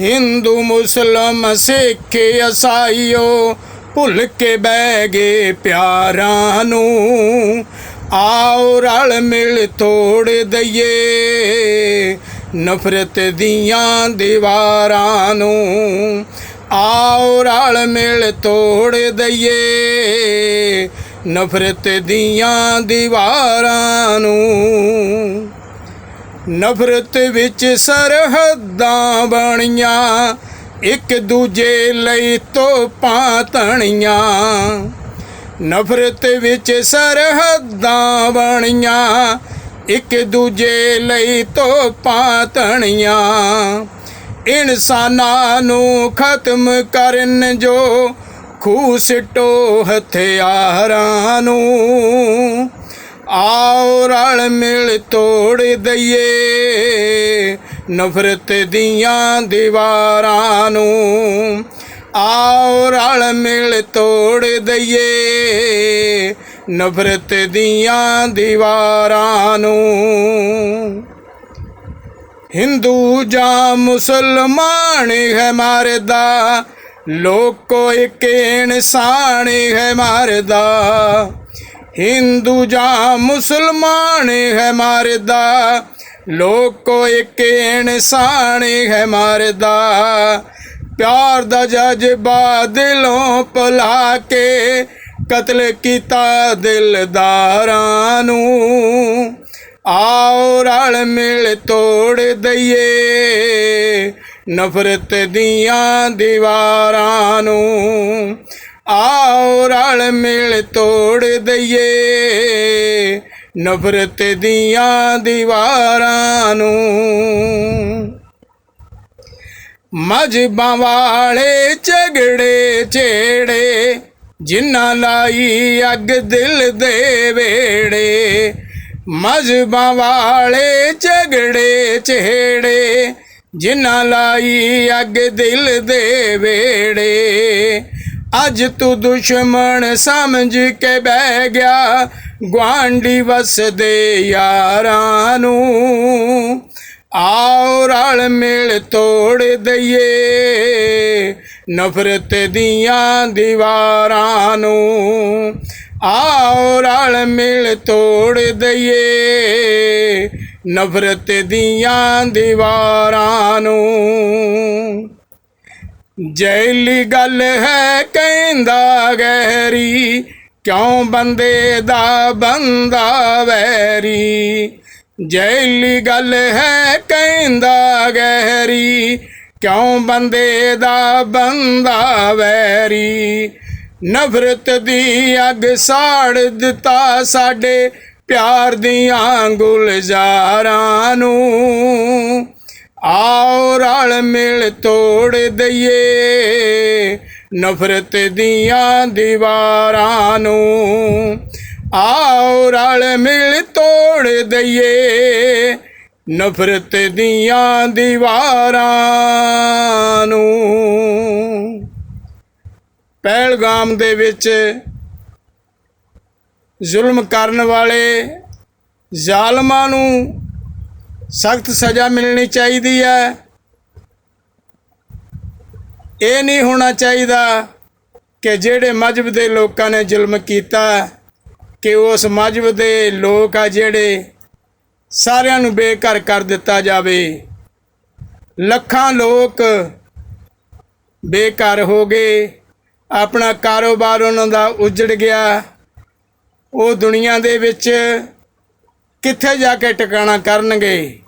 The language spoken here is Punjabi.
ਹਿੰਦੂ ਮੁਸਲਮ ਸਿੱਖ ਈਸਾਈਓ ਭੁੱਲ ਕੇ ਬਹਿ ਗਏ ਪਿਆਰਾਂ ਨੂੰ। ਆਓ ਰਲ ਮਿਲ ਤੋੜ ਦਈਏ ਨਫ਼ਰਤ ਦੀਆਂ ਦੀਵਾਰਾਂ ਨੂੰ। ਆਓ ਰਲ ਮਿਲ ਤੋੜ ਦਈਏ ਨਫ਼ਰਤ ਦੀਆਂ ਦੀਵਾਰਾਂ ਨੂੰ। ਨਫ਼ਰਤ ਵਿੱਚ ਸਰਹੱਦਾਂ ਬਣੀਆਂ, ਇੱਕ ਦੂਜੇ ਲਈ ਤੋਪਾਂ ਤਣੀਆਂ। ਨਫ਼ਰਤ ਵਿੱਚ ਸਰਹੱਦਾਂ ਬਣੀਆਂ, ਇੱਕ ਦੂਜੇ ਲਈ ਤੋਪਾਂ ਤਣੀਆਂ। ਇਨਸਾਨਾਂ ਨੂੰ ਖਤਮ ਕਰਨ ਜੋ ਖੂਹ ਸਿੱਟੋ ਹਥਿਆਰਾਂ ਨੂੰ। ਆਓ ਰਲ ਮਿਲ ਤੋੜ ਦਈਏ ਨਫ਼ਰਤ ਦੀਆਂ ਦੀਵਾਰਾਂ ਨੂੰ। ਆਓ ਰਲ ਮਿਲ ਤੋੜ ਦਈਏ ਨਫ਼ਰਤ ਦੀਆਂ ਦੀਵਾਰਾਂ ਨੂੰ। ਹਿੰਦੂ ਜਾਂ ਮੁਸਲਮਾਨ ਹੈ ਮਾਰਦਾ, ਲੋਕੋ ਇੱਕ ਇਨਸਾਨ ਹੈ ਮਾਰਦਾ। ਹਿੰਦੂ ਜਾਂ ਮੁਸਲਮਾਨ ਹੈ ਮਾਰਦਾ, ਲੋਕੋ ਇੱਕ ਇਨਸਾਨ ਹੈ ਮਾਰਦਾ। ਪਿਆਰ ਦਾ ਜਜ਼ਬਾ ਦਿਲੋਂ ਭੁਲਾ ਕੇ ਕਤਲ ਕੀਤਾ ਦਿਲਦਾਰਾਂ ਨੂੰ। ਆਓ ਰਲ ਮਿਲ ਤੋੜ ਦਈਏ ਨਫ਼ਰਤ ਦੀਆਂ ਦੀਵਾਰਾਂ ਨੂੰ। ਆਓ ਰਲ ਮਿਲ ਤੋੜ ਦਈਏ। ਨਫ਼ਰਤ ਦੀਆਂ ਦੀਵਾਰਾਂ ਨੂੰ। ਮਜਬਾਂ ਵਾਲੇ ਝਗੜੇ ਛੇੜੇ, ਜਿਨ੍ਹਾਂ ਲਾਈ ਅੱਗ ਦਿਲ ਦੇ ਵੇੜੇ। ਮਜ਼ਬਾਂ ਵਾਲੇ ਝਗੜੇ ਛੇੜੇ, ਜਿਨ੍ਹਾਂ ਲਾਈ ਅੱਗ ਦਿਲ ਦੇ ਵੇੜੇ। ਅੱਜ ਤੂੰ ਦੁਸ਼ਮਣ ਸਮਝ ਕੇ ਬਹਿ ਗਿਆ ਗਵਾਂਢੀ ਵਸਦੇ ਯਾਰਾਂ ਨੂੰ। ਆਓ ਰਲ ਮਿਲ ਤੋੜ ਦਈਏ, ਨਫ਼ਰਤ ਦੀਆਂ ਦੀਵਾਰਾਂ ਨੂੰ। ਆਓ ਰਲ ਮਿਲ ਤੋੜ ਦਈਏ, ਨਫ਼ਰਤ ਦੀਆਂ ਦੀਵਾਰਾਂ ਨੂੰ। ਜੈਲੀ ਗੱਲ ਹੈ ਕਹਿੰਦਾ ਗਹਿਰੀ, ਕਿਉਂ ਬੰਦੇ ਦਾ ਬੰਦਾ ਵੈਰੀ? ਜੈਲੀ ਗੱਲ ਹੈ ਕਹਿੰਦਾ ਗਹਿਰੀ, ਕਿਉਂ ਬੰਦੇ ਦਾ ਬੰਦਾ ਵੈਰੀ? ਨਫ਼ਰਤ ਦੀ ਅੱਗ ਸਾੜ ਦਿੱਤਾ ਸਾਡੇ ਪਿਆਰ ਦੀਆਂ ਗੁਲਜ਼ਾਰਾਂ ਨੂੰ। ਆਓ ਰਲ ਮਿਲ ਤੋੜ ਦਈਏ ਨਫ਼ਰਤ ਦੀਆਂ ਦੀਵਾਰਾਂ ਨੂੰ। ਆਓ ਰਲ ਮਿਲ ਤੋੜ ਦਈਏ ਨਫ਼ਰਤ ਦੀਆਂ ਦੀਵਾਰਾਂ ਨੂੰ। ਪਹਿਲਗਾਮ ਦੇ ਵਿੱਚ ਜ਼ੁਲਮ ਕਰਨ ਵਾਲੇ ਜ਼ਾਲਮਾਂ ਨੂੰ ਸਖਤ ਸਜ਼ਾ ਮਿਲਣੀ ਚਾਹੀਦੀ ਹੈ। ਇਹ ਨਹੀਂ ਹੋਣਾ ਚਾਹੀਦਾ ਕਿ ਜਿਹੜੇ ਮਜਬ ਦੇ ਲੋਕਾਂ ਨੇ ਜ਼ੁਲਮ ਕੀਤਾ ਕਿ ਉਸ ਮਜਬ ਦੇ ਲੋਕ ਆ ਜਿਹੜੇ ਸਾਰਿਆਂ ਨੂੰ ਬੇਘਰ ਕਰ ਦਿੱਤਾ ਜਾਵੇ। ਲੱਖਾਂ ਲੋਕ ਬੇਘਰ ਹੋ ਗਏ, ਆਪਣਾ ਕਾਰੋਬਾਰ ਉਹਨਾਂ ਦਾ ਉਜੜ ਗਿਆ। ਉਹ ਦੁਨੀਆ ਦੇ ਵਿੱਚ ਕਿੱਥੇ ਜਾ ਕੇ ਟਿਕਾਣਾ ਕਰਨਗੇ?